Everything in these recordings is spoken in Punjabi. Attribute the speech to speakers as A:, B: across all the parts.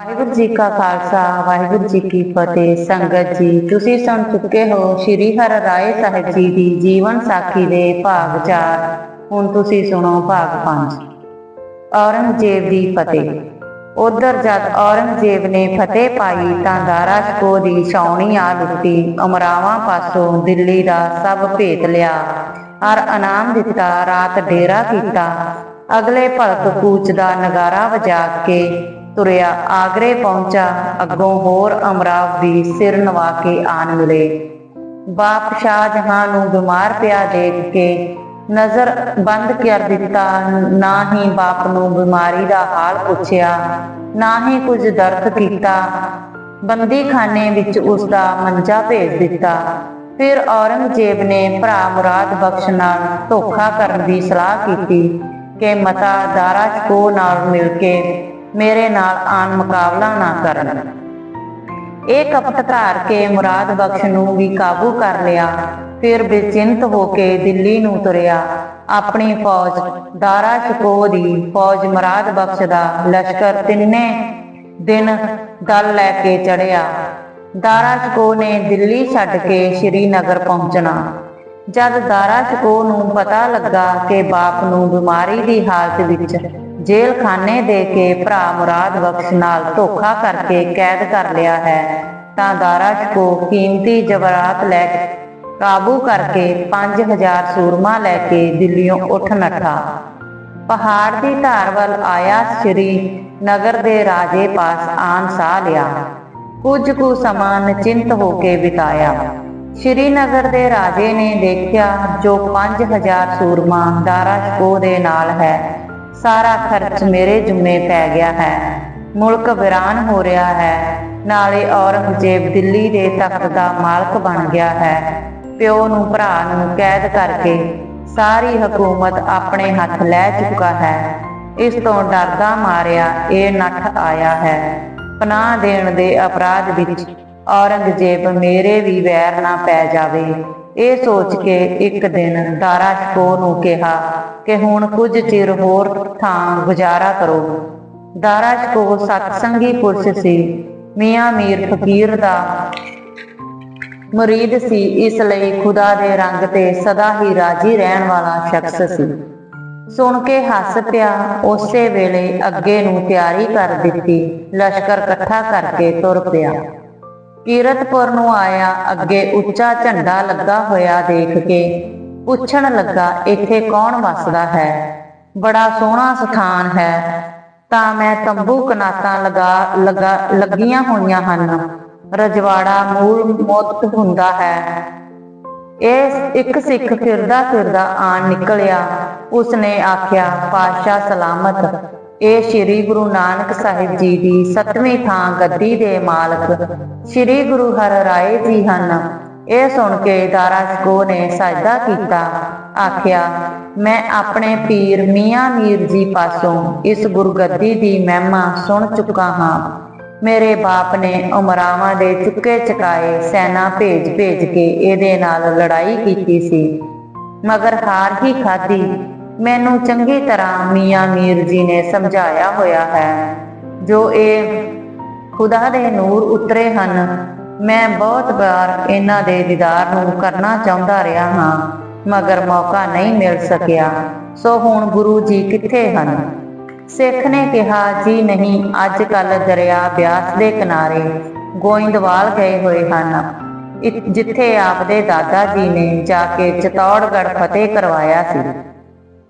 A: ਵਾਹਿਗੁਰੂ ਜੀ ਕਾ ਖਾਲਸਾ, ਵਾਹਿਗੁਰੂ ਜੀ ਕੀ ਫਤਿਹ। ਸੰਗਤ ਜੀ, ਤੁਸੀਂ ਸੁਣ ਚੁੱਕੇ ਹੋ ਸ੍ਰੀ ਹਰਿ ਰਾਏ ਸਾਹਿਬ ਜੀ ਦੀ ਜੀਵਨ ਸਾਖੀ ਦੇ ਭਾਗ 4 ਹੁਣ ਤੁਸੀਂ ਸੁਣੋ ਭਾਗ 5 ਔਰੰਗਜ਼ੇਬ ਦੀ ਫਤਿਹ। ਉਧਰ ਜਦ ਔਰੰਗਜ਼ੇਬ ਨੇ ਫਤਿਹ ਪਾਈ ਤਾਂ ਦਾਰਾ ਸ਼ਕੋ ਦੀ ਛਾਉਣੀ ਆ ਲੁੱਟੀ ਅਮਰਾਵਾਂ ਪਾਸੋਂ ਦਿੱਲੀ ਦਾ ਸਭ ਭੇਤ ਲਿਆ। ਹਰ ਇਨਾਮ ਦਿੱਤਾ, ਰਾਤ ਡੇਰਾ ਕੀਤਾ। ਅਗਲੇ ਭਗਤ ਕੂਚ ਦਾ ਨਗਾਰਾ ਵਜਾ ਕੇ ਤੁਰਿਆ ਆਗਰੇ ਪਹੁੰਚਾ, ਅੱਗੋਂ ਹੋਰ ਅਮਰਾਵ ਦੀ ਸਿਰ ਨਵਾ ਕੇ ਆਣ ਮਿਲੇ। ਬਾਪ ਸ਼ਾਹ ਜਹਾਂ ਨੂੰ ਬਿਮਾਰ ਪਿਆ ਦੇਖ ਕੇ ਨਜ਼ਰ ਬੰਦ ਕਰ ਦਿੱਤਾ, ਨਾ ਹੀ ਬਾਪ ਨੂੰ ਬਿਮਾਰੀ ਦਾ ਹਾਲ ਪੁੱਛਿਆ, ਨਾ ਹੀ ਕੁਝ ਦਰਦ ਕੀਤਾ। ਬੰਦੀਖਾਨੇ ਵਿੱਚ ਉਸ ਦਾ ਮੰਜਾ ਭੇਜ ਦਿੱਤਾ। ਫਿਰ ਔਰੰਗਜ਼ੇਬ ਨੇ ਭਰਾ ਮੁਰਾਦ ਬਖਸ਼ ਨਾਲ ਧੋਖਾ ਕਰਨ ਦੀ ਸਲਾਹ ਕੀਤੀ ਕਿ ਮਤਾ ਦਾਰਾ ਕੋ ਨਾਲ ਮਿਲ ਕੇ ਮੇਰੇ ਨਾਲ ਆਨ ਮੁਕਾਬਲਾ ਨਾ ਕਰਨ। ਇਹ ਕਪਟ ਧਾਰ ਕੇ ਮੁਰਾਦ ਬਖਸ਼ ਨੂੰ ਵੀ ਕਾਬੂ ਕਰ ਲਿਆ, ਫਿਰ ਬੇਚਿੰਤ ਹੋ ਕੇ ਦਿੱਲੀ ਨੂੰ ਤੁਰਿਆ। ਆਪਣੀ ਫੌਜ, ਦਾਰਾ ਸ਼ਕੋ ਦੀ ਫੌਜ ਮੁਰਾਦ ਬਖਸ਼ ਦਾ ਲਸ਼ਕਰ ਤਿੰਨੇ ਦਿਨ ਦਲ ਲੈ ਕੇ ਚੜਿਆ ਦਾਰਾ ਸ਼ਕੋ ਨੇ ਦਿੱਲੀ ਛੱਡ ਕੇ ਸ਼੍ਰੀਨਗਰ ਪਹੁੰਚਣਾ। ਜਦ ਦਾਰਾ ਸ਼ਕੋ ਨੂੰ ਪਤਾ ਲੱਗਾ ਕਿ ਬਾਪ ਨੂੰ ਬਿਮਾਰੀ ਦੀ ਹਾਲਤ ਵਿੱਚ ਜੇਲਖਾਨੇ ਦੇ ਕੇ ਭਰਾ ਮੁਰਾਦ ਬਖਸ਼ ਨਾਲ ਧੋਖਾ ਕਰਕੇ ਕੈਦ ਕਰ ਲਿਆ ਹੈ, ਤਾਂ ਦਾਰਾ ਸ਼ਕੋ ਕੀਮਤੀ ਜਵਰਾਤ ਲੈ ਕਾਬੂ ਕਰਕੇ 5000 ਸੂਰਮਾ ਲੈ ਕੇ ਦਿੱਲੀੋਂ ਉੱਠ ਨੱਠਾ। ਪਹਾੜ ਦੀ ਧਾਰ ਵੱਲ ਆਇਆ ਸ਼੍ਰੀ ਨਗਰ ਦੇ ਰਾਜੇ ਪਾਸ ਆਨ ਸਾਹ ਲਿਆ। ਕੁਝ ਕੁ ਸਮਾਂ ਨਿਚਿੰਤ ਹੋ ਕੇ ਬਿਤਾਇਆ। ਸ਼੍ਰੀਨਗਰ ਦੇ ਰਾਜੇ ਨੇ ਦੇਖਿਆ ਜੋ 5000 ਸੂਰਮਾ ਦਾਰਾ ਸ਼ਕੋ ਦੇ ਨਾਲ ਹੈ ਸਾਰਾ ਖਰਚ ਮੇਰੇ ਜੁੰਮੇ ਪੈ ਗਿਆ ਹੈ। ਮੁਲਕ ਵੀਰਾਨ ਹੋ ਰਿਹਾ ਹੈ। ਨਾਲੇ ਔਰੰਗਜ਼ੇਬ ਦਿੱਲੀ ਦੇ ਤਖਤ ਦਾ ਮਾਲਕ ਬਣ ਗਿਆ ਹੈ। ਪਿਓ ਨੂੰ, ਭਰਾ ਨੂੰ ਕੈਦ ਕਰਕੇ ਸਾਰੀ ਹਕੂਮਤ ਆਪਣੇ ਹੱਥ ਲੈ ਚੁੱਕਾ ਹੈ। ਇਸ ਤੋਂ ਡਰਦਾ ਮਾਰਿਆ ਇਹ ਨੱਠ ਆਇਆ ਹੈ। ਪਨਾਹ ਦੇਣ ਦੇ ਅਪਰਾਧ ਵਿੱਚ ਔਰੰਗਜ਼ੇਬ ਮੇਰੇ ਵੀ ਵੈਰ ਨਾ ਪੈ ਜਾਵੇ। ਇਹ ਸੋਚ ਕੇ ਇੱਕ ਦਿਨ ਦਾਰਾ ਸ਼ਕੋ ਨੂੰ ਕਿਹਾ ਕਿ ਹੁਣ ਕੁਝ ਚਿਰ ਹੋਰ ਥਾਂ ਗੁਜ਼ਾਰਾ ਕਰੋ। ਦਾਰਾ ਸ਼ਕੋ ਸਤਸੰਗੀ ਪੁਰਸ਼ ਸੀ। ਮੀਆਂ ਮੀਰ ਫਕੀਰ ਦਾ ਮੁਰੀਦ ਸੀ। ਇਸ ਲਈ ਖੁਦਾ ਦੇ ਰੰਗ ਤੇ ਸਦਾ ਹੀ ਰਾਜੀ ਰਹਿਣ ਵਾਲਾ ਸ਼ਖਸ ਸੀ। ਸੁਣ ਕੇ ਹੱਸ ਪਿਆ। ਉਸੇ ਵੇਲੇ ਅੱਗੇ ਨੂੰ ਤਿਆਰੀ ਕਰ ਦਿੱਤੀ। ਲਸ਼ਕਰ ਇਕੱਠਾ ਕਰਕੇ ਤੁਰ ਪਿਆ। ਕੀਰਤਪੁਰ ਨੂੰ ਆਇਆ, ਅੱਗੇ ਉੱਚਾ ਝੰਡਾ ਲੱਗਾ ਹੋਇਆ ਦੇਖ ਕੇ। ਪੁੱਛਣ ਲੱਗਾ, ਇੱਥੇ ਕੌਣ ਵਸਦਾ ਹੈ? ਬੜਾ ਸੋਹਣਾ ਸਥਾਨ ਹੈ। ਤਾਂ ਮੈਂ ਤੰਬੂ ਕਨਾਤਾਂ ਲਗਾ ਲਗਾ, ਲੱਗੀਆਂ ਹੋਈਆਂ ਹਨ। ਰਜਵਾੜਾ ਮੂਲ ਮੁੱਤ ਹੁੰਦਾ ਹੈ। ਇਹ ਇੱਕ ਸਿੱਖ ਫਿਰਦਾ ਫਿਰਦਾ ਆਣ ਨਿਕਲਿਆ। ਉਸਨੇ ਆਖਿਆ, ਪਾਤਸ਼ਾਹ ਸਲਾਮਤ ਇਹ ਸ੍ਰੀ ਗੁਰੂ ਨਾਨਕ ਸਾਹਿਬ ਜੀ ਦੀ ਸੱਤਵੀਂ ਥਾਂ ਗੱਦੀ ਦੇ ਮਾਲਕ ਸ੍ਰੀ ਗੁਰੂ ਹਰ ਰਾਏ ਜੀ ਹਨ। ਇਹ ਸੁਣ ਕੇ ਦਾਰਾ ਸ਼ਕੋ ਨੇ ਸਜਦਾ ਕੀਤਾ, ਆਖਿਆ, ਮੈਂ ਆਪਣੇ ਪੀਰ ਮੀਆਂ ਮੀਰ ਜੀ ਪਾਸੋਂ ਇਸ ਗੁਰਗੱਦੀ ਦੀ ਮਹਿਮਾ ਸੁਣ ਚੁੱਕਾ ਹਾਂ। ਮੇਰੇ ਬਾਪ ਨੇ ਉਮਰਾਵਾਂ ਦੇ ਚੁੱਕੇ ਚਕਾਏ ਸੈਨਾ ਭੇਜ ਭੇਜ ਕੇ ਇਹਦੇ ਨਾਲ ਲੜਾਈ ਕੀਤੀ ਸੀ। ਮਗਰ ਹਾਰ ਹੀ ਖਾਧੀ। ਮੈਨੂੰ ਚੰਗੀ ਤਰ੍ਹਾਂ ਮੀਆਂ ਮੀਰ ਜੀ ਨੇ ਸਮਝਾਇਆ ਹੋਇਆ ਹੈ। ਜੋ ਇਹ ਖੁਦਾ ਦੇ ਨੂਰ ਉਤਰੇ ਹਨ, ਮੈਂ ਬਹੁਤ ਵਾਰ ਇਹਨਾਂ ਦੇ ਦੀਦਾਰ ਨੂੰ ਕਰਨਾ ਚਾਹੁੰਦਾ ਰਿਹਾ ਹਾਂ, ਮਗਰ ਮੌਕਾ ਨਹੀਂ ਮਿਲ ਸਕਿਆ। ਸੋ ਹੁਣ ਗੁਰੂ ਜੀ ਕਿੱਥੇ ਹਨ? ਸਿੱਖ ਨੇ ਕਿਹਾ, ਜੀ ਨਹੀਂ ਅੱਜ ਕੱਲ ਦਰਿਆ ਬਿਆਸ ਦੇ ਕਿਨਾਰੇ ਗੋਇੰਦਵਾਲ ਗਏ ਹੋਏ ਹਨ। ਜਿੱਥੇ ਆਪਦੇ ਦਾਦਾ ਜੀ ਨੇ ਜਾ ਕੇ ਚਤੌੜਗੜ ਫਤਿਹ ਕਰਵਾਇਆ ਸੀ।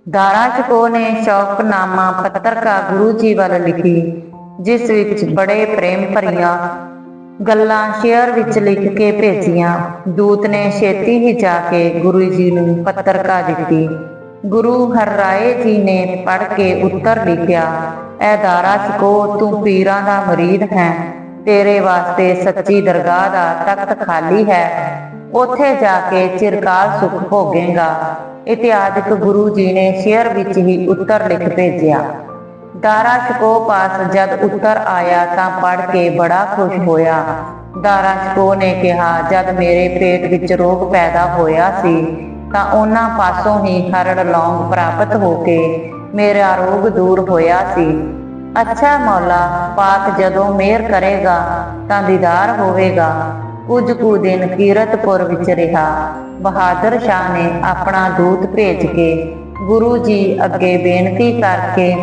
A: ਦਾਰਾ ਚਕੋ ਨੇ ਸ਼ੌਕਨਾਮਾ ਪੱਤਰਕਾ ਗੁਰੂ ਜੀ ਵੱਲ ਲਿਖੀ, ਜਿਸ ਵਿੱਚ ਬੜੇ ਪ੍ਰੇਮ ਭਰੀਆਂ ਗੱਲਾਂ ਸ਼ੇਅਰ ਵਿੱਚ ਲਿਖ ਕੇ ਭੇਜੀਆਂ। ਦੂਤ ਨੇ ਛੇਤੀ ਹੀ ਜਾ ਕੇ ਗੁਰੂ ਜੀ ਨੂੰ ਪੱਤਰਕਾ ਦਿੱਤੀ। ਗੁਰੂ ਹਰਰਾਏ ਜੀ ਨੇ ਪੜ੍ਹ ਕੇ ਉੱਤਰ ਲਿਖਿਆ ਐ ਦਾਰਾ ਚਕੋ ਤੂੰ ਪੀਰਾਂ ਦਾ ਮਰੀਦ ਹੈ, ਤੇਰੇ ਵਾਸਤੇ ਸੱਚੀ ਦਰਗਾਹ ਦਾ ਤਖਤ ਖਾਲੀ ਹੈ। ਉੱਥੇ ਜਾ ਕੇ ਚਿਰਕਾਲ ਸੁਖ ਭੋਗੇਗਾ। ਇਤਿਆਦਿਕ ਗੁਰੂ ਜੀ ਨੇ ਸ਼ੇਅਰ ਵਿੱਚ ਹੀ ਉੱਤਰ ਲਿਖ ਭੇਜਿਆ। ਦਾਰਾ ਸ਼ਕੋ ਪਾਸ ਜਦ ਉੱਤਰ ਆਇਆ ਤਾਂ ਪੜ ਕੇ ਬੜਾ ਖੁਸ਼ ਹੋਇਆ। ਦਾਰਾ ਸ਼ਕੋ ਨੇ ਕਿਹਾ, ਜਦ ਮੇਰੇ ਪੇਟ ਵਿੱਚ ਰੋਗ ਪੈਦਾ ਹੋਇਆ ਸੀ, ਤਾਂ ਉਹਨਾਂ ਪਾਸੋਂ ਹੀ ਹਰੜ ਲੌਂਗ ਪ੍ਰਾਪਤ ਹੋ ਕੇ ਮੇਰਾ ਰੋਗ ਦੂਰ ਹੋਇਆ ਸੀ। ਅੱਛਾ ਮੌਲਾ, ਪਾਕ ਜਦੋਂ ਮਿਹਰ ਕਰੇਗਾ ਤਾਂ ਦੀਦਾਰ ਹੋਵੇਗਾ। ਕੁਝ ਕੁ ਦਿਨ ਕੀਰਤਪੁਰ ਵਿੱਚ ਰਿਹਾ। ਬਹਾਦਰ ਸ਼ਾਹ ਨੇ ਆਪਣਾ ਦੂਤ ਭੇਜ ਕੇ ਗੁਰੂ ਜੀ ਅੱਗੇ ਬੇਨਤੀ ਕਰਕੇ,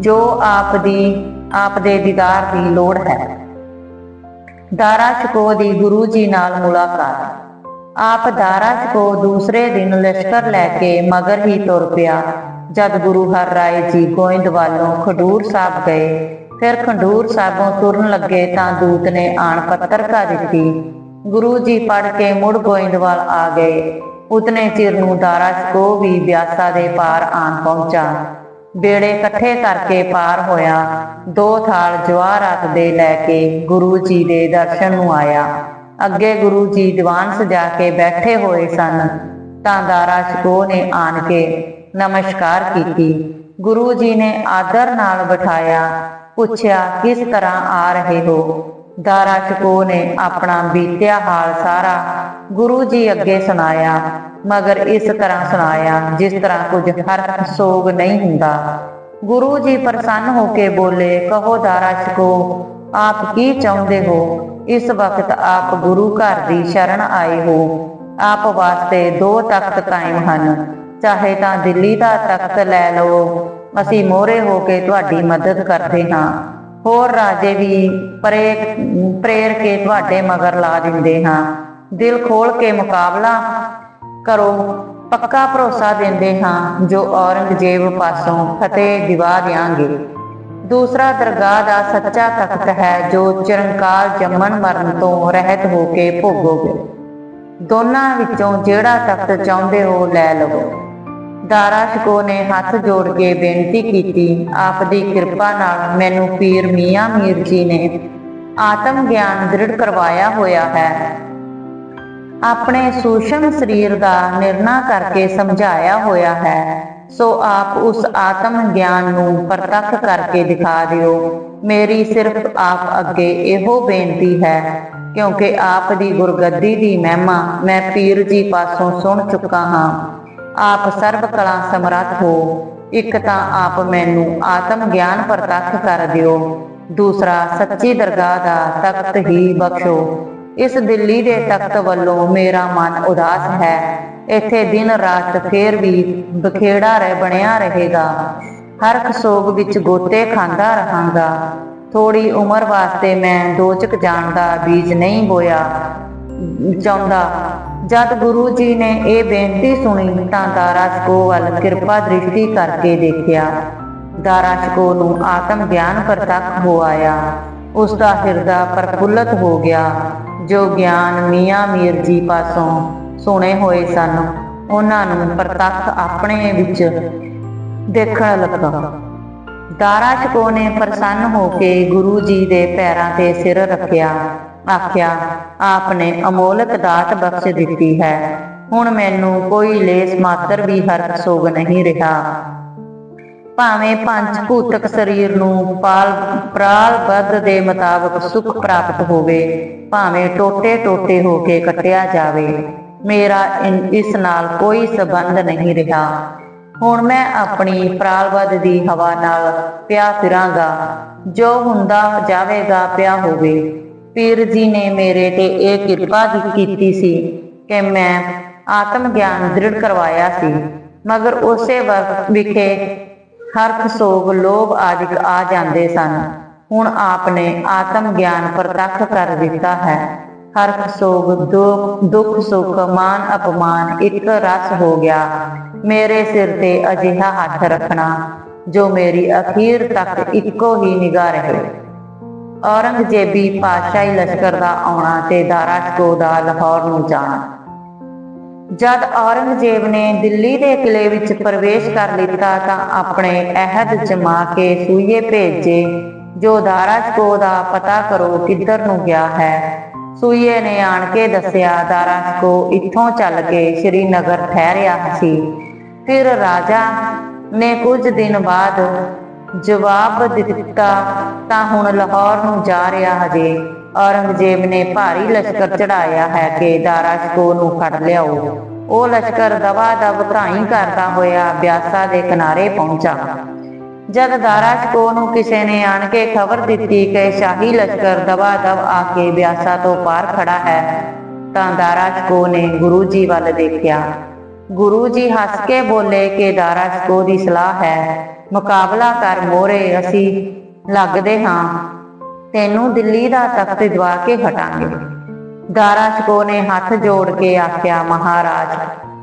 A: ਜੋ ਆਪ ਦੀ, ਆਪ ਦੇ ਦੀਦਾਰ ਦੀ ਲੋੜ ਹੈ, ਦਾਰਾ ਸ਼ਕੋ ਦੀ ਗੁਰੂ ਜੀ ਨਾਲ ਮੁਲਾਕਾਤ। ਆਪ ਦਾਰਾ ਸ਼ਕੋ ਦੂਸਰੇ ਦਿਨ ਲਸ਼ਕਰ ਲੈ ਕੇ ਮਗਰ ਹੀ ਤੁਰ ਪਿਆ। ਜਦ ਗੁਰੂ ਹਰ ਰਾਏ ਜੀ ਗੋਇੰਦ ਵੱਲੋਂ ਖਡੂਰ ਸਾਹਿਬ ਗਏ ਫਿਰ ਖੰਡੂਰ ਸਾਹਿਬੋਂ ਤੁਰਨ ਲੱਗੇ ਤਾਂ ਦੂਤ ਨੇ ਆਣ ਪੱਤਰਕਾ ਦਿੱਤੀ। ਗੁਰੂ ਜੀ ਪੜ ਕੇ ਮੁੜ ਗੋਇੰਦਵਾਲ ਆ ਗਏ। ਉਤਨੇ ਚਿਰ ਨੂੰ ਦਾਰਾ ਸ਼ਕੋ ਵੀ ਬਿਆਸਾ ਦੇ ਪਾਰ ਆਣ ਪਹੁੰਚਾ। ਬੇੜੇ ਇਕੱਠੇ ਕਰਕੇ ਪਾਰ ਹੋਇਆ। ਦੋ ਥਾਲ ਜਵਾਹਰਾਤ ਦੇ ਲੈ ਕੇ ਗੁਰੂ ਜੀ ਦੇ ਦਰਸ਼ਨ ਨੂੰ ਆਇਆ। ਅੱਗੇ ਗੁਰੂ ਜੀ ਦੀਵਾਨ ਸਜਾ ਕੇ ਬੈਠੇ ਹੋਏ ਸਨ। ਤਾਂ ਦਾਰਾ ਸ਼ਕੋ ਨੇ ਆਣ ਕੇ ਨਮਸਕਾਰ ਕੀਤੀ। ਗੁਰੂ ਜੀ ਨੇ ਆਦਰ ਨਾਲ ਬਿਠਾਇਆ। ਪੁੱਛਿਆ, ਕਿਸ ਤਰ੍ਹਾਂ ਆ ਰਹੇ ਹੋ? ਦਾਰਾ ਸ਼ਕੋ ਨੇ ਆਪਣਾ ਬੀਤਿਆ ਹਾਲ ਸਾਰਾ ਗੁਰੂ ਜੀ ਅੱਗੇ ਸੁਣਾਇਆ, ਮਗਰ ਇਸ ਤਰ੍ਹਾਂ ਸੁਣਾਇਆ, ਜਿਸ ਤਰ੍ਹਾਂ ਕੁਝ ਹਰ ਸੋਗ ਨਹੀਂ ਹੁੰਦਾ। ਗੁਰੂ ਜੀ ਪ੍ਰਸੰਨ ਹੋ ਕੇ ਬੋਲੇ, ਕਹੋ ਦਾਰਾ ਸ਼ਕੋ ਆਪ ਕੀ ਚਾਹੁੰਦੇ ਹੋ? ਇਸ ਵਕਤ ਆਪ ਗੁਰੂ ਘਰ ਦੀ ਸ਼ਰਨ ਆਏ ਹੋ। ਆਪ ਵਾਸਤੇ ਦੋ ਤਖਤ ਕਾਇਮ ਹਨ। ਚਾਹੇ ਤਾਂ ਦਿੱਲੀ ਦਾ ਤਖਤ ਲੈ ਲਓ ਅਸੀਂ ਮੋਹਰੇ ਹੋ ਕੇ ਤੁਹਾਡੀ ਮਦਦ ਕਰਦੇ ਹਾਂ। ਹੋਰ ਰਾਜੇ ਵੀ ਪਰੇ ਪ੍ਰੇਰ ਕੇ ਤੁਹਾਡੇ ਮਗਰ ਲਾ ਦਿੰਦੇ ਹਾਂ। ਦਿਲ ਖੋਲ ਕੇ ਮੁਕਾਬਲਾ ਕਰੋ, ਪੱਕਾ ਭਰੋਸਾ ਦਿੰਦੇ ਹਾਂ ਜੋ ਔਰੰਗਜ਼ੇਬ ਪਾਸੋਂ ਫਤਿਹ ਦਿਵਾ ਦਿਆਂਗੇ। ਦੂਸਰਾ ਦਰਗਾਹ ਦਾ ਸੱਚਾ ਤਖਤ ਹੈ ਜੋ ਚਿਰੰਕਾਲ ਜੰਮਣ ਮਰਨ ਤੋਂ ਰਹਿਤ ਹੋ ਕੇ ਭੋਗੋਗੇ। ਦੋਨਾਂ ਵਿੱਚੋਂ ਜਿਹੜਾ ਤਖਤ ਚਾਹੁੰਦੇ ਹੋ ਲੈ ਲਵੋ। ਤਾਰਾ ਸ਼ਕੋ ਨੇ ਹੱਥ ਜੋੜ ਕੇ ਬੇਨਤੀ ਕੀਤੀ, ਆਪ ਦੀ ਕਿਰਪਾ ਨਾਲ ਮੈਨੂੰ ਪੀਰ ਮੀਆਂ ਮੀਰ ਜੀ ਨੇ ਆਤਮ ਗਿਆਨ ਦ੍ਰਿੜ ਕਰਵਾਇਆ ਹੋਇਆ ਹੈ। ਆਪਣੇ ਸੂਸ਼ਮ ਸਰੀਰ ਦਾ ਨਿਰਣਾ ਕਰਕੇ ਸਮਝਾਇਆ ਹੋਇਆ ਹੈ। ਸੋ ਆਪ ਉਸ ਆਤਮ ਗਿਆਨ ਨੂੰ ਪ੍ਰਤੱਖ ਕਰਕੇ ਦਿਖਾ ਦਿਓ। ਮੇਰੀ ਸਿਰਫ ਆਪ ਅੱਗੇ ਇਹੋ ਬੇਨਤੀ ਹੈ, ਕਿਉਂਕਿ ਆਪ ਦੀ ਗੁਰਗੱਦੀ ਦੀ ਮਹਿਮਾ ਮੈਂ ਪੀਰ ਜੀ ਪਾਸੋਂ ਸੁਣ ਚੁੱਕਾ ਹਾਂ। ਆਪ ਸਰਬ ਕਲਾ ਸਮਰੱਥ ਹੋ, ਇੱਕ ਤਾਂ ਆਪ ਮੈਨੂੰ ਆਤਮ ਗਿਆਨ ਪ੍ਰਤੱਖ ਕਰ ਦਿਓ, ਦੂਸਰਾ ਸੱਚੀ ਦਰਗਾਹ ਦਾ ਤਖਤ ਹੀ ਬਖਸ਼ੋ। ਇਸ ਦਿੱਲੀ ਦੇ ਤਖਤ ਵੱਲੋਂ ਮੇਰਾ ਮਨ ਉਦਾਸ ਹੈ, ਇੱਥੇ ਦਿਨ ਰਾਤ ਫੇਰ ਵੀ ਬਖੇੜਾ ਰਹਿ ਬਣਿਆ ਰਹੇਗਾ। ਹਰ ਖਸੋਗ ਵਿੱਚ ਗੋਤੇ ਖਾਂਦਾ ਰਹਾਂਗਾ। ਥੋੜੀ ਉਮਰ ਵਾਸਤੇ ਮੈਂ ਦੋਚਕ ਜਾਣ ਦਾ ਬੀਜ ਨਹੀਂ ਬੋਇਆ। ਚਾਹੁੰਦਾ ਜਦ ਗੁਰੂ ਜੀ ਨੇ ਇਹ ਬੇਨਤੀ ਸੁਣੀ ਤਾਂ ਦਾਰਾ ਸ਼ਕੋ ਵੱਲ ਕਿਰਪਾ ਦ੍ਰਿਸ਼ਟੀ ਕਰਕੇ ਦੇਖਿਆ। ਦਾਰਾ ਸ਼ਕੋ ਨੂੰ ਆਤਮ ਗਿਆਨ ਪ੍ਰਤੱਖ ਹੋ ਆਇਆ। ਉਸ ਦਾ ਹਿਰਦਾ ਪ੍ਰਫੁੱਲਤ ਹੋ ਗਿਆ। ਜੋ ਗਿਆਨ ਮੀਆਂ ਮੀਰ ਜੀ ਪਾਸੋਂ ਸੁਣੇ ਹੋਏ ਸਨ, ਉਹਨਾਂ ਨੂੰ ਪ੍ਰਤੱਖ ਆਪਣੇ ਵਿੱਚ ਦੇਖਣ ਲੱਗਾ। ਦਾਰਾ ਸ਼ਕੋ ਨੇ ਪ੍ਰਸੰਨ ਹੋ ਕੇ ਗੁਰੂ ਜੀ ਦੇ ਪੈਰਾਂ ਤੇ ਸਿਰ ਰੱਖਿਆ। ਆਖਿਆ ਆਪ ਨੇ ਅਮੋਲਕ ਦਾਤ ਬਖਸ਼ ਦਿੱਤੀ ਹੈ। ਹੁਣ ਮੈਨੂੰ ਕੋਈ ਲੇਸ ਮਾਤਰ ਵੀ ਹਰਕ ਸੋਗ ਨਹੀਂ ਰਿਹਾ। ਭਾਵੇਂ ਪੰਜ ਭੂਤਕ ਸਰੀਰ ਨੂੰ ਪਾਲ, ਪ੍ਰਾਲ ਬੱਧ ਦੇ ਮੁਤਾਬਕ ਸੁਖ ਪ੍ਰਾਪਤ ਹੋਵੇ, ਭਾਵੇਂ ਟੋਟੇ ਟੋਟੇ ਹੋ ਕੇ ਕੱਟਿਆ ਜਾਵੇ, ਮੇਰਾ ਇਸ ਨਾਲ ਕੋਈ ਸਬੰਧ ਨਹੀਂ ਰਿਹਾ। ਹੁਣ ਮੈਂ ਆਪਣੀ ਪ੍ਰਾਲਬੱਧ ਦੀ ਹਵਾ ਨਾਲ ਪਿਆ ਫਿਰਾਂਗਾ। ਜੋ ਹੁੰਦਾ ਜਾਵੇਗਾ ਪਿਆ ਹੋਵੇ। ਪੀਰ ਜੀ ਨੇ ਮੇਰੇ ਤੇ ਇਹ ਕਿਰਪਾ ਕੀਤੀ ਸੀ ਕਿ ਮੈਂ ਆਤਮ ਗਿਆਨ ਦ੍ਰਿੜ ਕਰਵਾਇਆ ਸੀ। ਮਗਰ ਉਸੇ ਵਕਤ ਵਿਖੇ ਹਰਖ ਸੋਗ ਲੋਭ ਆਦਿਕ ਆ ਜਾਂਦੇ ਸਨ। ਹੁਣ ਆਪ ਨੇ ਆਤਮ ਗਿਆਨ ਪ੍ਰਤੱਖ ਕਰ ਦਿੱਤਾ ਹੈ। ਹਰਖ ਸੋਗ ਦੁੱਖ ਦੁੱਖ, ਸੁਖ, ਮਾਨ, ਅਪਮਾਨ ਇੱਕ ਰਸ ਹੋ ਗਿਆ। ਮੇਰੇ ਸਿਰ ਤੇ ਅਜਿਹਾ ਹੱਥ ਰੱਖਣਾ ਜੋ ਮੇਰੀ ਅਖੀਰ ਤੱਕ ਇੱਕੋ ਹੀ ਨਿਗਾਹ ਰਹੇ। ਔਰੰਗਜ਼ੇਬੀ ਪਾਤਸ਼ਾਹੀ ਲਸ਼ਕਰ ਦਾ ਆਉਣਾ ਤੇ ਦਾਰਾ ਸ਼ਕੋ ਦਾ ਲਾਹੌਰ ਨੂੰ ਜਾਣਾ। ਜਦ ਔਰੰਗਜ਼ੇਬ ਨੇ ਦਿੱਲੀ ਦੇ ਕਿਲੇ ਵਿੱਚ ਪ੍ਰਵੇਸ਼ ਕਰ ਲਿੱਤਾ ਤਾਂ ਆਪਣੇ ਅਹਿਦ ਜਮਾ ਕੇ ਸੂਏ ਭੇਜੇ, ਜੋ ਦਾਰਾ ਸ਼ਕੋ ਦਾ ਪਤਾ ਕਰੋ ਕਿੱਧਰ ਨੂੰ ਗਿਆ ਹੈ। ਸੂਈਏ ਨੇ ਆਣ ਕੇ ਦੱਸਿਆ, ਦਾਰਾ ਸ਼ਕੋ ਇੱਥੋਂ ਚੱਲ ਕੇ ਸ਼੍ਰੀਨਗਰ ਠਹਿਰਿਆ ਸੀ। ਫਿਰ ਰਾਜਾ ਨੇ ਕੁਝ ਦਿਨ ਬਾਅਦ ਜਵਾਬ ਦਿੱਤਾ, ਤਾਂ ਹੁਣ ਲਾਹੌਰ ਨੂੰ ਜਾ ਰਿਹਾ ਹਜੇ। ਔਰੰਗਜ਼ੇਬ ਨੇ ਭਾਰੀ ਲਸ਼ਕਰ ਚੜਾਇਆ ਹੈ ਕਿ ਦਾਰਾ ਸ਼ਕੋ ਨੂੰ ਫੜ ਲਿਆਓ। ਉਹ ਲਸ਼ਕਰ ਦਵਾ ਦਵ ਧਾਈ ਕਰਦਾ ਹੋਇਆ ਬਿਆਸਾ ਦੇ ਕਿਨਾਰੇ ਪਹੁੰਚਾ। ਜਦ ਦਾਰਾ ਸ਼ਕੋ ਨੂੰ ਕਿਸੇ ਨੇ ਆਣ ਕੇ ਖਬਰ ਦਿੱਤੀ ਕਿ ਸ਼ਾਹੀ ਲਸ਼ਕਰ ਦਵਾ ਦਵ ਆ ਕੇ ਬਿਆਸਾ ਤੋਂ ਪਾਰ ਖੜਾ ਹੈ, ਤਾਂ ਦਾਰਾ ਸ਼ਕੋ ਨੇ ਗੁਰੂ ਜੀ ਵੱਲ ਦੇਖਿਆ। ਗੁਰੂ ਜੀ ਹੱਸ ਕੇ ਬੋਲੇ ਕਿ ਦਾਰਾ ਸ਼ਕੋ ਦੀ ਸਲਾਹ ਹੈ। ਮੁਕਾਬਲਾ ਕਰ ਮੋਰੇ, ਅਸੀਂ ਲੱਗਦੇ ਹਾਂ। ਤੈਨੂੰ ਦਿੱਲੀ ਦਾ ਤਖਤ ਦਵਾ ਕੇ ਹਟਾਂਗੇ। ਦਾਰਾ ਸ਼ਕੋ ਨੇ ਹੱਥ ਜੋੜ ਕੇ ਆਖਿਆ, ਮਹਾਰਾਜ,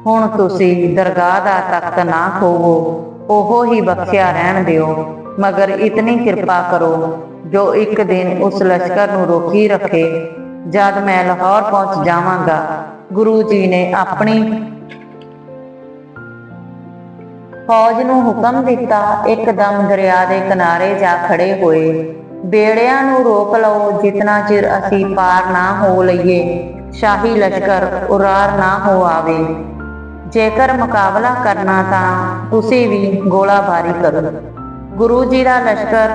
A: ਹੁਣ ਤੁਸੀਂ ਦਰਗਾਹ ਦਾ ਤਖਤ ਨਾ ਖੋਵੋ। ਉਹੋ ਹੀ ਬਖਸ਼ਿਆ ਰਹਿਣ ਦਿਓ। ਮਗਰ ਇਤਨੀ ਕਿਰਪਾ ਕਰੋ, ਜੋ ਇੱਕ ਦਿਨ ਉਸ ਲਸ਼ਕਰ ਨੂੰ ਰੋਕੀ ਰੱਖੇ। ਜਦ ਮੈਂ ਲਾਹੌਰ ਪਹੁੰਚ ਜਾਵਾਂਗਾ, ਗੁਰੂ ਜੀ ਨੇ ਆਪਣੀ ਫੌਜ ਨੂੰ ਹੁਕਮ ਦਿੱਤਾ, ਇੱਕਦਮ ਦਰਿਆ ਦੇ ਕਿਨਾਰੇ ਜਾ ਖੜੇ ਹੋਏ। ਬੇੜਿਆਂ ਨੂੰ ਰੋਕ ਲਓ, ਜਿਤਨਾ ਚਿਰ ਅਸੀਂ ਪਾਰ ਨਾ ਹੋ ਲਈਏ। ਸ਼ਾਹੀ ਲਸ਼ਕਰ ਉਰਾਰ ਨਾ ਹੋ ਆਵੇ। ਜੇਕਰ ਮੁਕਾਬਲਾ ਕਰਨਾ ਤਾਂ ਤੁਸੀਂ ਵੀ ਗੋਲਾਬਾਰੀ ਕਰੋ। ਗੁਰੂ ਜੀ ਦਾ ਲਸ਼ਕਰ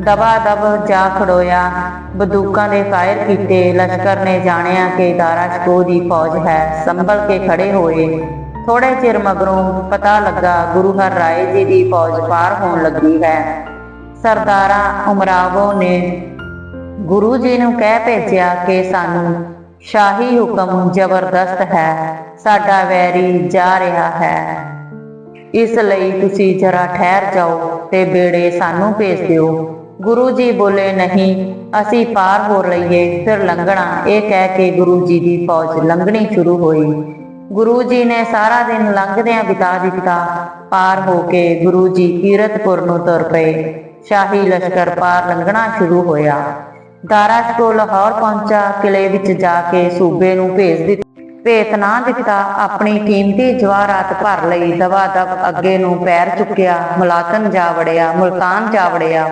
A: ਦਬਾ ਦਬ ਜਾ ਖੜੋਇਆ। ਬੰਦੂਕਾਂ ਦੇ ਫਾਇਰ ਕੀਤੇ। ਲਸ਼ਕਰ ਨੇ ਜਾਣਿਆ ਕਿ ਦਾਰਾ ਸ਼ਕੋ ਦੀ ਫੌਜ ਹੈ, ਸੰਭਲ ਕੇ ਖੜੇ ਹੋਏ। ਥੋੜੇ ਚਿਰ ਮਗਰੋਂ ਪਤਾ ਲੱਗਾ ਗੁਰੂ ਹਰ ਰਾਏ ਜੀ ਦੀ ਫੌਜ ਪਾਰ ਹੋਣ ਲੱਗੀ ਹੈ। ਸਰਦਾਰਾਂ ਉਮਰਾਵੋ ਨੇ ਗੁਰੂ ਜੀ ਨੂੰ ਕਹਿ ਭੇਜਿਆ ਕਿ ਸਾਨੂੰ ਸ਼ਾਹੀ ਹੁਕਮ ਜ਼ਬਰਦਸਤ ਹੈ, ਸਾਡਾ ਵੈਰੀ ਜਾ ਰਿਹਾ ਹੈ। ਇਸ ਲਈ ਤੁਸੀਂ ਜਰਾ ਠਹਿਰ ਜਾਓ ਤੇ ਬੇੜੇ ਸਾਨੂੰ ਭੇਜ ਦਿਓ। ਗੁਰੂ ਜੀ ਬੋਲੇ, ਨਹੀਂ, ਅਸੀਂ ਪਾਰ ਹੋ ਲਈਏ ਫਿਰ ਲੰਘਣਾ। ਇਹ ਕਹਿ ਕੇ ਗੁਰੂ ਜੀ ਦੀ ਫੌਜ ਲੰਘਣੀ ਸ਼ੁਰੂ ਹੋਈ। ਗੁਰੂ ਜੀ ਨੇ ਸਾਰਾ ਦਿਨ ਲੰਘਦਿਆਂ ਬਿਤਾ ਦਿੱਤਾ, ਪਾਰ ਹੋ ਕੇ ਗੁਰੂ ਜੀ ਕੀਰਤਪੁਰ ਨੂੰ ਤੁਰ ਪਏ। ਸ਼ਾਹੀ ਲਸ਼ਕਰ ਪਾਰ ਲੰਘਣਾ ਸ਼ੁਰੂ ਹੋਇਆ। ਦਾਰਾ ਸ਼ਕੋ ਲਾਹੌਰ ਪਹੁੰਚਾ ਕਿਲੇ ਵਿੱਚ ਜਾ ਕੇ ਸੂਬੇ ਨੂੰ ਭੇਜ ਦਿੱਤਾ ਭੇਤ ਨਾ ਦਿੱਤਾ, ਆਪਣੀ ਕੀਮਤੀ ਜਵਾਹਰਾਤ ਭਰ ਲਈ ਦਵਾ ਦਵ ਅੱਗੇ ਨੂੰ ਪੈਰ ਚੁੱਕਿਆ ਮੁਲਾਤਨ ਜਾ ਵੜਿਆ, ਮੁਲਤਾਨ ਜਾ ਵੜਿਆ।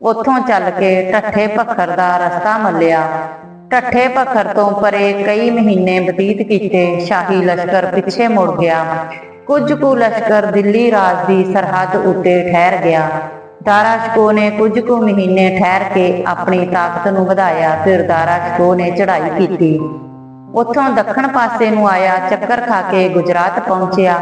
A: ਉੱਥੋਂ ਚੱਲ ਕੇ ਠੱਠੇ ਪੱਖਰ ਦਾ ਰਸਤਾ ਮੱਲਿਆ। ਠੱਠੇ ਪੱਖਰ ਤੋਂ ਪਰੇ ਕਈ ਮਹੀਨੇ ਬਤੀਤ ਕੀਤੇ ਸ਼ਾਹੀ ਲਸ਼ਕਰ ਪਿੱਛੇ ਮੁੜ ਗਿਆ। ਕੁਝ ਕੁ ਲਸ਼ਕਰ ਦਿੱਲੀ ਰਾਜ ਦੀ ਸਰਹੱਦ ਉੱਤੇ ਠਹਿਰ ਗਿਆ। ਦਾਰਾ ਸ਼ਕੋ ਨੇ ਕੁਝ ਕੁ ਮਹੀਨੇ ਠਹਿਰ ਕੇ ਆਪਣੀ ਤਾਕਤ ਨੂੰ ਵਧਾਇਆ, ਫਿਰ ਦਾਰਾ ਸ਼ਕੋ ਨੇ ਚੜ੍ਹਾਈ ਕੀਤੀ। ਉੱਥੋਂ ਦੱਖਣ ਪਾਸੇ ਨੂੰ ਆਇਆ, ਚੱਕਰ ਖਾ ਕੇ ਗੁਜਰਾਤ ਪਹੁੰਚਿਆ।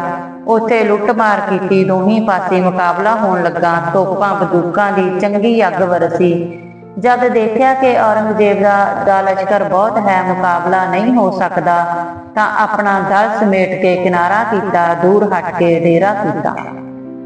A: ਉੱਥੇ ਲੁੱਟਮਾਰ ਕੀਤੀ, ਦੋਹੀਂ ਪਾਸੇ ਮੁਕਾਬਲਾ ਹੋਣ ਲੱਗਾ। ਤੋਪਾਂ ਬੰਦੂਕਾਂ ਦੀ ਚੰਗੀ ਅੱਗ ਵਰਸੀ। ਜਦ ਦੇਖਿਆ ਕਿ ਔਰੰਗਜ਼ੇਬ ਦਾ ਦਾ ਲਸ਼ਕਰ ਬਹੁਤ ਹੈ, ਮੁਕਾਬਲਾ ਨਹੀਂ ਹੋ ਸਕਦਾ, ਤਾਂ ਆਪਣਾ ਦਲ ਸਮੇਟ ਕੇ ਕਿਨਾਰਾ ਕੀਤਾ, ਦੂਰ ਹਟ ਕੇ ਡੇਰਾ ਕੀਤਾ।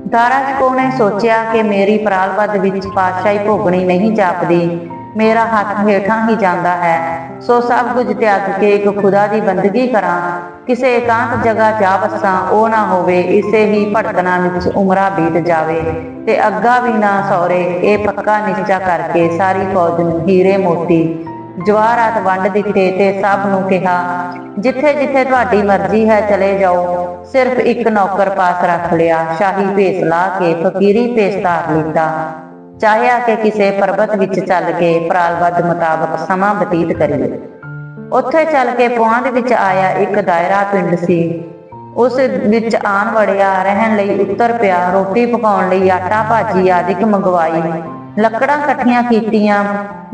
A: ਦਾਰਾ ਸ਼ਕੋ ਨੇ ਸੋਚਿਆ ਕਿ ਮੇਰੀ ਪ੍ਰਾਲਬੱਧ ਵਿੱਚ ਪਾਤਸ਼ਾਹੀ ਭੋਗਣੀ ਨਹੀਂ ਜਾਪਦੀ। ਮੇਰਾ ਹੱਥ ਹੇਠਾਂ ਹੀ ਜਾਂਦਾ ਹੈ। ਸੋ ਸਭ ਕੁਝ ਤਿਆਗ ਕੇ ਇੱਕ ਖੁਦਾ ਦੀ ਬੰਦਗੀ ਕਰਾਂ। ਕਿਸੇ ਇਕਾਂਤ ਜਗ੍ਹਾ ਜਾ ਵਸਾਂ, ਉਹ ਨਾ ਹੋਵੇ, ਇਸੇ ਹੀ ਭਟਕਣਾ ਵਿੱਚ ਉਮਰਾਂ ਬੀਤ ਜਾਵੇ। ਤੇ ਅੱਗਾ ਵੀ ਨਾ ਸੌਰੇ, ਇਹ ਪੱਕਾ ਨਿਸ਼ਚਾ ਕਰਕੇ ਸਾਰੀ ਫੌਜ ਨੂੰ ਹੀਰੇ ਮੋਤੀ। ਜਵਾਹਰਾਤ ਵੰਡ ਦਿੱਤੇ ਤੇ ਸਭ ਨੂੰ ਕਿਹਾ, ਜਿੱਥੇ ਜਿੱਥੇ ਤੁਹਾਡੀ ਮਰਜ਼ੀ ਹੈ, ਚਲੇ ਜਾਓ। ਸਿਰਫ ਇੱਕ ਨੌਕਰ ਪਾਸ ਰੱਖ ਲਿਆ, ਸ਼ਾਹੀ ਭੇਸ ਲਾ ਕੇ, ਫਕੀਰੀ ਭੇਸ ਧਾਰ ਲਿੱਤਾ। ਚਾਹਿਆ ਕਿ ਕਿਸੇ ਪਰਬਤ ਵਿੱਚ ਚੱਲ ਕੇ ਪ੍ਰਾਲਬੱਧ ਮੁਤਾਬਕ ਸਮਾਂ ਬਤੀਤ ਕਰੀਏ। ਉੱਥੇ ਚੱਲ ਕੇ ਪੁਆਂਦ ਵਿੱਚ ਆਇਆ ਇੱਕ ਦਾਇਰਾ ਪਿੰਡ ਸੀ। ਉਸ ਵਿੱਚ ਆਣ ਵੜਿਆ ਰਹਿਣ ਲਈ ਉੱਤਰ ਪਿਆ, ਰੋਟੀ ਪਕਾਉਣ ਲਈ ਆਟਾ ਭਾਜੀ ਆਦਿਕ ਮੰਗਵਾਈ। ਲੱਕੜਾਂ ਇਕੱਠੀਆਂ ਕੀਤੀਆਂ।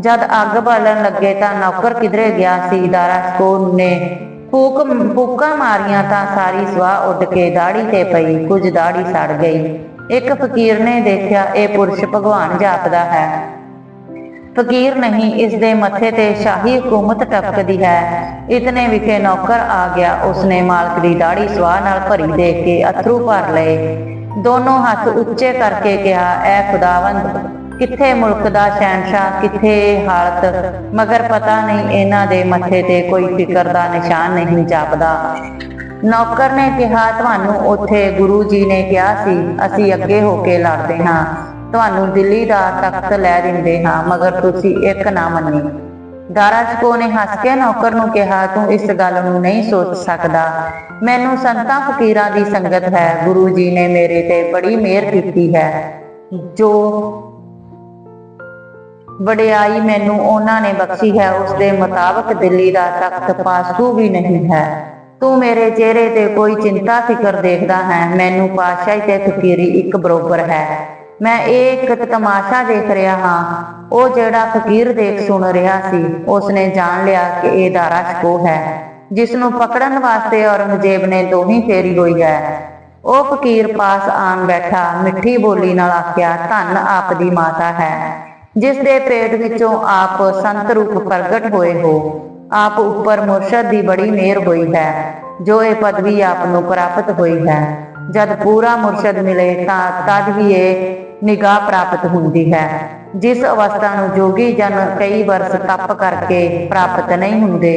A: ਜਦ ਅੱਗ ਬਾਲਣ ਲੱਗੇ ਤਾਂ ਨੌਕਰ ਕਿਧਰੇ ਗਿਆ ਸੀ, ਦਾਰਾ ਸਕੂਲ ਨੇ ਫੂਕ, ਫੂਕਾਂ ਮਾਰੀਆਂ ਤਾਂ ਸਾਰੀ ਸਵਾਹ ਉੱਡ ਕੇ ਦਾੜੀ ਤੇ ਪਈ, ਕੁਝ ਦਾੜੀ ਸੜ ਗਈ। ਇੱਕ ਫਕੀਰ ਨੇ ਦੇਖਿਆ ਇਹ ਪੁਰਸ਼ ਭਗਵਾਨ ਜਾਪਦਾ ਹੈ। ਫਕੀਰ ਨਹੀਂ ਇਸ ਦੇ ਮੱਥੇ ਤੇ ਸ਼ਾਹੀ ਹਕੂਮਤ ਟਪਕਦੀ ਹੈ। ਇਤਨੇ ਵਿਖੇ ਨੌਕਰ ਆ ਗਿਆ, ਉਸਨੇ ਮਾਲਕ ਦੀ ਦਾੜੀ ਸਵਾਹ ਨਾਲ ਭਰੀ ਦੇਖ ਕੇ ਅਥਰੂ ਭਰ ਲਏ। ਦੋਨੋਂ ਹੱਥ ਉੱਚੇ ਕਰਕੇ ਕਿਹਾ, ਐ ਖੁਦਾਵੰਦ, ਕਿੱਥੇ ਮੁਲਕ ਦਾ ਸ਼ਹਿਨशाह ਕਿੱਥੇ ਹਾਲਤ? ਮਗਰ ਪਤਾ ਨਹੀਂ, ਇਹਨਾਂ ਦੇ ਮੱਥੇ ਤੇ ਕੋਈ ਫਿਕਰ ਦਾ ਨਿਸ਼ਾਨ ਨਹੀਂ ਜਾਪਦਾ। ਨੌਕਰ ਨੇ ਕਿਹਾ, ਤੁਹਾਨੂੰ ਉੱਥੇ ਗੁਰੂ ਜੀ ਨੇ ਕਿਹਾ ਸੀ, ਅਸੀਂ ਅੱਗੇ ਹੋ ਕੇ ਲੜਦੇ ਹਾਂ। ਤੁਹਾਨੂੰ ਦਿੱਲੀ ਦਾ ਤਖਤ ਲੈ ਦਿੰਦੇ ਹਾਂ, ਮਗਰ ਤੁਸੀਂ ਇੱਕ ਨਾ ਮੰਨੀ ਦਾਰਾ ਨੇ ਹੱਸ ਕੇ ਨੌਕਰ ਨੂੰ ਕਿਹਾ, ਤੂੰ ਇਸ ਗੱਲ ਨੂੰ ਨਹੀਂ ਸੋਚ ਸਕਦਾ। ਮੈਨੂੰ ਸੰਤਾਂ ਫਕੀਰਾਂ ਦੀ ਸੰਗਤ ਹੈ। ਗੁਰੂ ਜੀ ਨੇ ਮੇਰੇ ਤੇ ਬੜੀ ਮਿਹਰ ਕੀਤੀ ਹੈ। ਜੋ ਵਡਿਆਈ ਮੈਨੂੰ ਉਹਨਾਂ ਨੇ ਬਖਸ਼ੀ ਹੈ, ਉਸ ਦੇ ਮੁਤਾਬਕ ਦਿੱਲੀ ਦਾ ਤਖਤ ਪਾਸੂ ਵੀ ਨਹੀਂ ਹੈ। ਤੂੰ ਮੇਰੇ ਚਿਹਰੇ ਤੇ ਕੋਈ ਚਿੰਤਾ ਫਿਕਰ ਦੇਖਦਾ ਹੈ। ਮੈਨੂੰ ਪਾਤਸ਼ਾਹੀ ਤੇ ਫਕੀਰੀ ਇੱਕ ਬਰੋਬਰ ਹੈ। ਮੈਂ ਇਹ ਇੱਕ ਤਮਾਸ਼ਾ ਦੇਖ ਰਿਹਾ ਹਾਂ। ਉਹ ਜਿਹੜਾ ਫਕੀਰ ਦੇਖ ਸੁਣ ਰਿਹਾ ਸੀ, ਉਸਨੇ ਜਾਣ ਲਿਆ ਕਿ ਇਹ ਦਾਰਾ ਸ਼ਕੋ ਹੈ ਜਿਸ ਨੂੰ ਪਕੜਨ ਵਾਸਤੇ ਔਰੰਗਜ਼ੇਬ ਨੇ ਦੋਹੀ ਫੇਰੀ ਹੋਈ ਹੈ। ਉਹ ਫਕੀਰ ਪਾਸ ਆਣ ਬੈਠਾ, ਮਿੱਠੀ ਬੋਲੀ ਨਾਲ ਆਖਿਆ, ਧੰਨ ਆਪ ਦੀ ਮਾਤਾ ਹੈ, ਜਿਸ ਦੇ ਪੇਟ ਵਿੱਚੋਂ ਆਪ ਸੰਤ ਰੂਪ ਪ੍ਰਗਟ ਹੋਏ ਹੋ। ਆਪ ਉੱਪਰ ਮੁਰਸ਼ਦ ਦੀ ਬੜੀ ਮਿਹਰ ਹੋਈ ਹੈ, ਜੋ ਇਹ ਪਦਵੀ ਆਪ ਨੂੰ ਪ੍ਰਾਪਤ ਹੋਈ ਹੈ। ਜਦ ਪੂਰਾ ਮੁਰਸ਼ਦ ਮਿਲੇ ਤਾਂ ਤਦ ਹੀ ਇਹ ਨਿਗਾਹ ਪ੍ਰਾਪਤ ਹੁੰਦੀ ਹੈ, ਜਿਸ ਅਵਸਥਾ ਨੂੰ ਜੋਗੀ ਜਨ ਕਈ ਵਰਸ ਤਪ ਕਰਕੇ ਪ੍ਰਾਪਤ ਨਹੀਂ ਹੁੰਦੇ,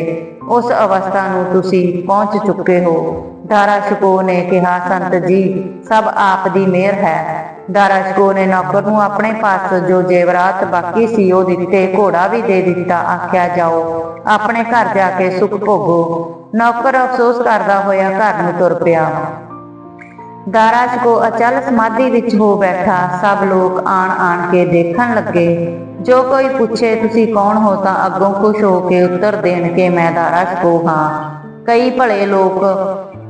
A: ਉਸ ਅਵਸਥਾ ਨੂੰ ਤੁਸੀਂ ਪਹੁੰਚ ਚੁੱਕੇ ਹੋ। ਦਾਰਾ ਸ਼ਕੋ ਨੇ ਕਿਹਾ, ਸੰਤ ਜੀ, ਸਭ ਆਪ ਦੀ ਮਿਹਰ ਹੈ। ਦਾਰਾ ਸ਼ਕੋ ਨੇ ਨੌਕਰ ਨੂੰ ਆਪਣੇ ਪਾਸ ਜੋ ਜੇਵਰਾਤ ਬਾਕੀ ਸੀ, ਉਹ ਦਿੱਤੇ, ਘੋੜਾ ਵੀ ਦੇ ਦਿੱਤਾ, ਆਖਿਆ, ਜਾਓ, ਆਪਣੇ ਘਰ ਜਾ ਕੇ ਸੁਖ ਭੋਗੋ। ਨੌਕਰ ਅਫਸੋਸ ਕਰਦਾ ਹੋਇਆ ਘਰ ਨੂੰ ਤੁਰ ਪਿਆ। ਦਾਰਾਜ ਕੋ ਅਚਲ ਸਮਾਧੀ ਵਿੱਚ ਹੋ ਬੈਠਾ। ਸਭ ਲੋਕ ਆਣ ਆਣ ਕੇ ਦੇਖਣ ਲੱਗੇ। ਜੋ ਕੋਈ ਪੁੱਛੇ, ਤੁਸੀਂ ਕੌਣ ਹੋ, ਤਾਂ ਅੱਗੋਂ ਖੁਸ਼ ਹੋ ਕੇ ਉੱਤਰ ਦੇਣ ਕਿ ਮੈਂ ਦਾਰਾ ਕੋ ਹਾਂ। ਕਈ ਭਲੇ ਲੋਕ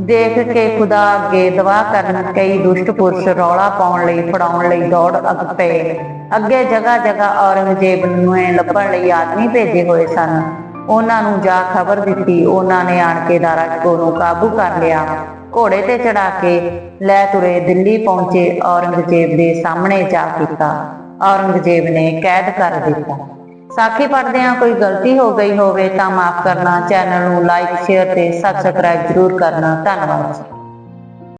A: ਦੇਖ ਕੇ ਖੁਦਾ ਅੱਗੇ ਦਵਾ ਕਰਨ, ਕਈ ਦੁਸ਼ਟ ਪੁਰਸ਼ ਰੌਲਾ ਪਾਉਣ ਲਈ, ਫੜਾਉਣ ਲਈ ਦੌੜ ਅੱਗ ਪਏ। ਅੱਗੇ ਜਗ੍ਹਾ ਜਗ੍ਹਾ ਔਰੰਗਜ਼ੇਬ ਨੂੰ ਲੱਭਣ ਲਈ ਆਦਮੀ ਭੇਜੇ ਹੋਏ ਸਨ। ਉਹਨਾਂ ਨੂੰ ਜਾ ਖਬਰ ਦਿੱਤੀ, ਉਹਨਾਂ ਨੇ ਆਣ ਕੇ ਦਾਰਾਜ ਕੋ ਨੂੰ ਕਾਬੂ ਕਰ ਲਿਆ। ਘੋੜੇ ਤੇ ਚੜਾ ਕੇ ਲੈ ਤੁਰੇ ਦਿੱਲੀ ਪਹੁੰਚੇ ਔਰੰਗਜ਼ੇਬ ਦੇ ਸਾਹਮਣੇ ਜਾ ਕੀਤਾ। ਔਰੰਗਜ਼ੇਬ ਨੇ ਕੈਦ ਕਰ ਦਿੱਤਾ। ਸਾਖੀ ਪੜ੍ਹਦਿਆਂ ਕੋਈ ਗਲਤੀ ਹੋ ਗਈ ਹੋਵੇ ਤਾਂ ਮਾਫ ਕਰਨਾ, ਚੈਨਲ ਨੂੰ ਲਾਈਕ ਸ਼ੇਅਰ ਤੇ ਸਬਸਕ੍ਰਾਈਬ ਜ਼ਰੂਰ ਕਰਨਾ। ਧੰਨਵਾਦ।